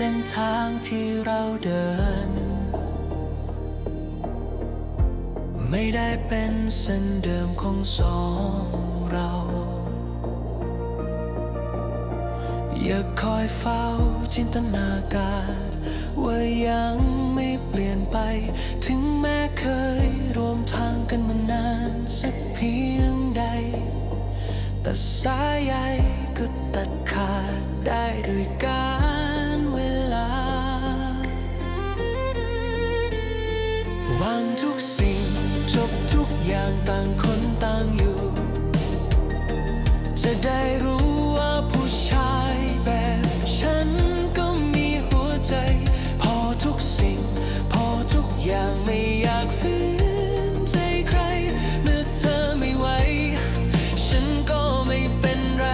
ส้นทางที่เราเดิน ไม่ได้เป็นเส้นเดิมของสองเรา อย่าคอยเฝ้าจินตนาการ ว่ายังไม่เปลี่ยนไป ถึงแม้เคยรวมทางกันมานานสักเพียงใด แต่สายใยก็ตัดขาดได้ด้วยกา จะได้รู้ว่าผู้ชายแบบฉันก็มีหัวใจ พอทุกสิ่ง พอทุกอย่างไม่อยากฝืนใจใคร เมื่อเธอไม่ไหว ฉันก็ไม่เป็นไร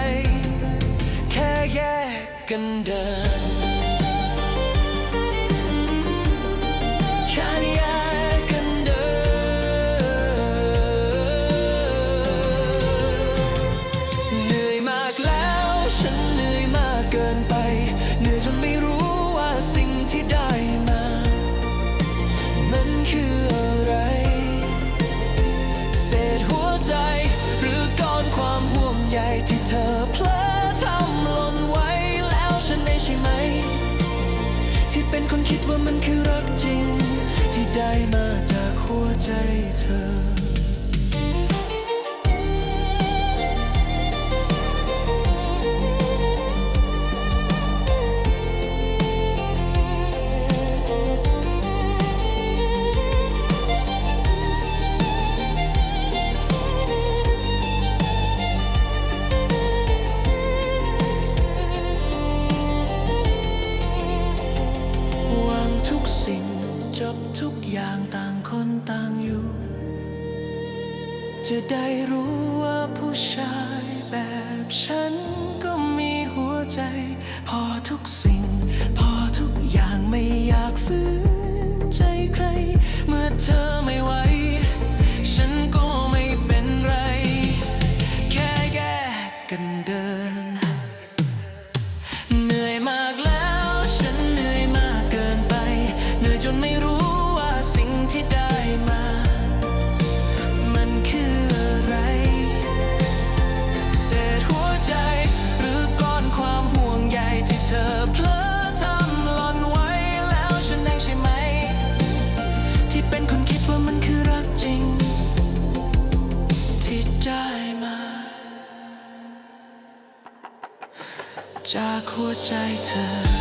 แค่แยกกันเดิน ใจเธอ ทุกอย่างต่างคนต่างอยู่ จะได้รู้ว่าผู้ชายแบบฉันก็มีหัวใจ พอทุกสิ่ง พอทุกอย่างไม่อยากฝืนใจใคร เมื่อเธอไม่ไหว ฉันก็ไม่เป็นไร แค่แยกกันเดิน เหนื่อยมากแล้ว ฉันเหนื่อยมากเกินไป เหนื่อยจนไม่รู้ จากหัวใจเธอ